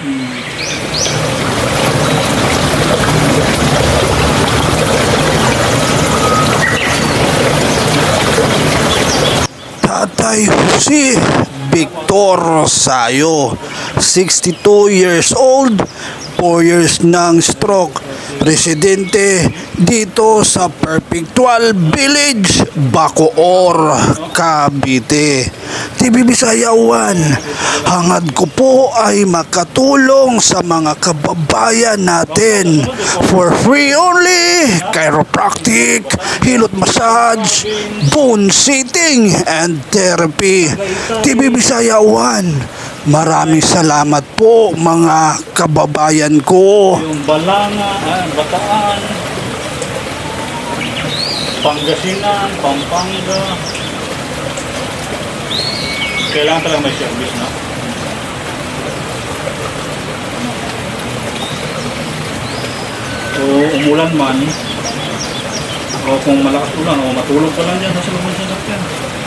Tatay Jose Victor Sayo, 62 years old, 4 years ng stroke. Residente dito sa Perpetual Village, Bacoor, Cavite. TV Bisaya 1, hangad ko po ay makatulong sa mga kababayan natin for free only chiropractic, hilot massage, bone sitting and therapy. TV Bisaya 1, maraming salamat po mga kababayan ko. Yung Balanga, Bataan, Pangasinan, Pampanga. Kailangan talaga may service, no? O umulan man, o kung malakas ulan, o matulog ka lang dyan sa loob ng sasakyan.